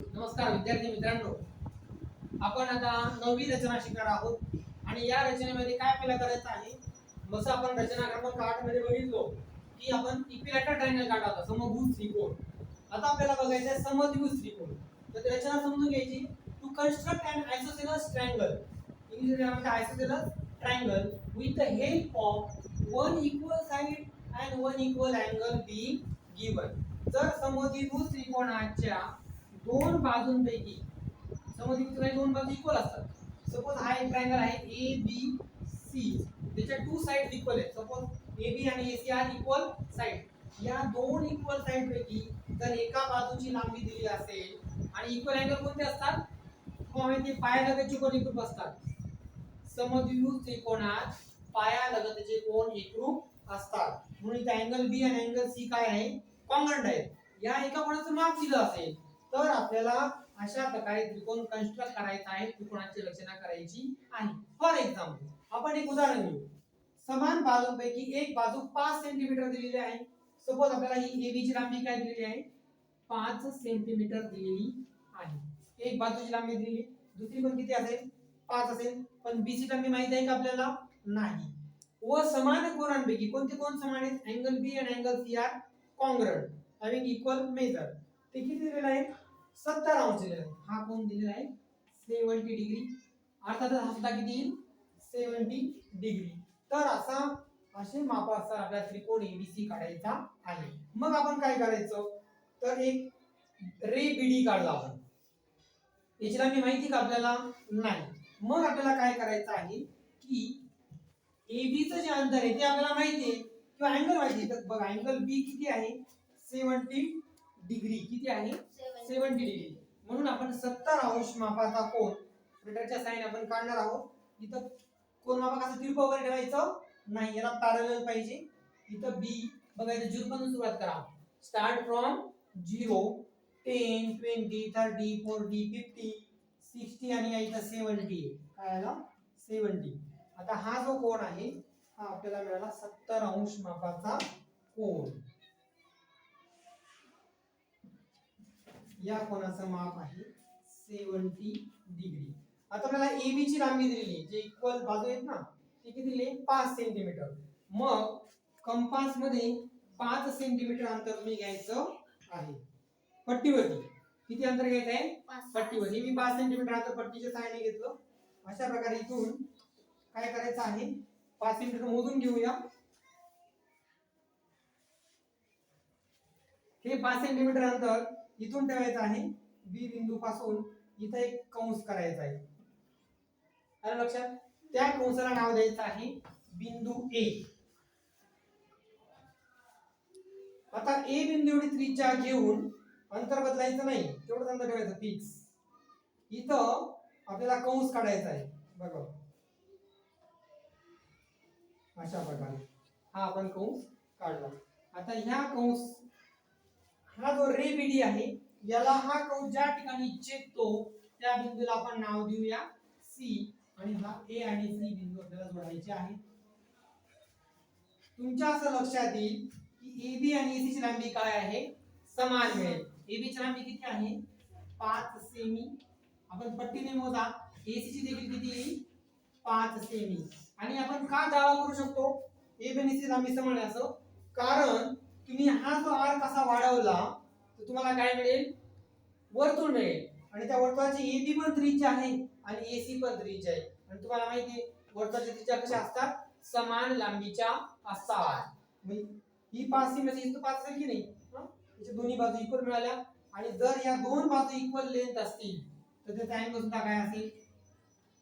नमस्कार विद्यार्थी मित्रांनो. आपण आता नववी रचना शिकणार आहोत. आणि या रचनेमध्ये काय आपल्याला करायचं आहे? जसं आपण रचना क्रमांक आठमध्ये बघितलो की आपण इक्विलॅटरल ट्रायंगल काढला होता समभुज त्रिकोण. आता आपल्याला बघायचं आहे समद्विभुज त्रिकोण. तर रचना समजून घ्यायची. To construct and isosceles triangle English isosceles triangle with the help of one equal side and one equal angle be given जर समद्विभुज त्रिकोणाच्या दोन बाजूंपैकी समद्विभुज त्रिकोणाच्या दोन बाजू इक्वल असतात. सपोज हा एक ट्रायंगल आहे ए बी सी त्याच्या टू साइड इक्वल आहेत. सपोज ए बी आणि A C are equal side या दोन इक्वल साइड पैकी जर एका बाजूची लांबी दिली असेल आणि इक्वल अँगल कोणते असतात? हो, म्हणजे तुम्हाला माहिती आहे, पायालगतचे कोण एकरूप असतात? समद्विभुज त्रिकोणात पायालगतचे कोण एकरूप असतात. म्हणून इथे अँगल बी आणि अँगल सी काय आहे? कॉन्ग्रंट आहेत. या एका कोणाचं माप दिलं असेल तर आपल्याला अशा प्रकारे त्रिकोण कन्स्ट्रक्ट करायचा आहे त्रिकोणाची रचना करायची आहे. फॉर एक्झाम्पल आपण एक उदाहरण घेऊ. समान बाजूंपैकी एक बाजू पाच सेंटीमीटर दिलेली आहे. सपोज आपल्याला ही एबीची ची लांबी काय दिलेली आहे? पाच सेंटीमीटर दिलेली आहे. एक बाजूची लांबी दिलेली. दुसरी पण किती असेल? पाच असेल. पण बीची लांबी माहिती आहे का आपल्याला? नाही. व समान कोणांपैकी कोणते कोण समान आहेत? Angle B and angle C are congruent having equal measure ते किती दिलेलं आहे? सत्तर अंश दिलेला आहे. हा कोण दिलेला आहे? Seventy degree. अर्थातच हा सुद्धा किती येईल? Seventy degree. तर असा असे माप असतात आपल्या त्रिकोण एबीसी काढायचा आहे. मग आपण काय करायचं? तर एक रे बीडी काढला आपण. याची मी माहिती का आपल्याला? नाही. मग आपल्याला काय करायचं आहे की एबीचं जे अंतर आहे ते आपल्याला माहिती आहे. किंवा अँगल माहिती आहे. तर बघा अँगल बी किती आहे? सेवन्टी डिग्री किती आहे? सेवन्टी. डिग्री. म्हणून आपण सत्तर अंश मापाचा कोण मीटरच्या साईन आपण काढणार आहोत. इथं कोण मापा कसं तिरपं वगैरे ठेवायचं नाही याला पॅरल पाहिजे. इथं बी बघायचं झिरो पासून सुरुवात करा. Start from zero ten twenty thirty forty fifty sixty आणि इथं सेवन्टी काय आला? सेवन्टी आता हा जो कोण आहे हा आपल्याला मिळाला सत्तर अंश मापाचा कोण या कोणाचं माप आहे सेवन्टी डिग्री. आता आपल्याला AB ची लांबी दिलेली आहे जे इक्वल बाजू आहेत ना ती किती दिली? पाच सेंटीमीटर मग कंपासमध्ये पाच सेंटीमीटर अंतर तुम्ही घ्यायचं आहे. पट्टीवरती. किती अंतर घ्यायचं आहे? पट्टीवर. हे मी पाच सेंटीमीटर अंतर पट्टीच्या सहाय्याने घेतलं. अशा प्रकारे इथून काय करायचं आहे? पाच सेंटीमीटर मोजून घेऊया. हे पाच सेंटीमीटर अंतर इथून ठेवायचं आहे. बी बिंदू पासून इथं एक कंस करायचा आहे. अरे लक्षात? त्या कंसाला नाव द्यायचं आहे बिंदू ए. आता ए बिंदू एवढी त्रिज्या घेऊन अंतर बदलायचं नाही. तेवढंच अंतर ठेवायचं फिक्स इथं आपल्याला कंस काढायचा आहे. बघा. अशा प्रकारे. हा आपण कंस काढला. आता ह्या कंस हा जो रे बीडी आहे याला हा कंस ज्या ठिकाणी छेदतो त्या बिंदूला आपण नाव देऊया सी आणि हा ए आणि सी बिंदू आपल्याला जोडायचे आहे तुमच्या असं लक्षात येईल की ए बी आणि एसी ची लांबी काय आहे? समान आहे ए बी ची लांबी किती आहे? पाच सेमी आपण पट्टीने मोजा. एसी ची देखील किती येईल? पाच सेमी आणि आपण का दावा करू शकतो? ए बी आणि सी लांबी समान असं? कारण तुम्ही हा जो आर कसा वाढवला तर तुम्हाला काय मिळेल? वर्तुळ मिळेल. आणि त्या वर्तुळाची ए बी पण त्रिज्या आहे आणि ए सी पण त्रिज्या आहे. आणि तुम्हाला माहिती आहे वर्तुळाच्या त्रिज्या कशा असतात? समान लांबीच्या असतात ही पाच सी म्हणजे इथं पाच असेल की नाही? त्याच्या दोन्ही बाजू इक्वल मिळाल्या. आणि जर या दोन बाजू इक्वल लेंथ असतील तर त्याचा अँगल सुद्धा काय असेल?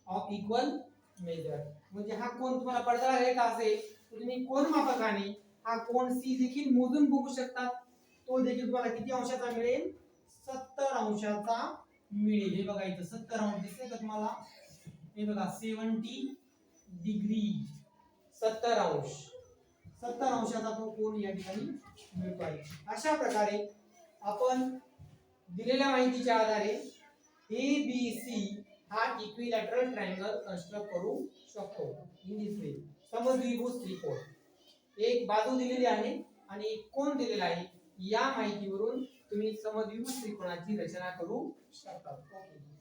ऑफ इक्वल मेजर म्हणजे हा कोण तुम्हाला पडदा रेखा असेल तर तुम्ही कोण मापकाने हा कोण सी देखील मोजून बघू शकतात तो देखील तुम्हाला किती अंशाचा मिळेल? सत्तर अंशाचा मिळेल. हे बघा इथं सत्तर अंश दिसते का तुम्हाला? हे बघा सेवन्टी डिग्री. सत्तर अंश. सत्तर अंशाचा तो कोण या ठिकाणी मिळतो आहे अशा प्रकारे आपण दिलेल्या माहितीच्या आधारे ए बी सी हा इक्विलॅटरल ट्रायंगल कन्स्ट्रक्ट करू शकतो. इन दिस वे समद्विभुज त्रिकोण. एक बाजू दिलेली आहे आणि एक कोण दिलेला आहे. या माहितीवरून तुम्ही समद्विभुज त्रिकोणाची रचना करू शकता. ओके.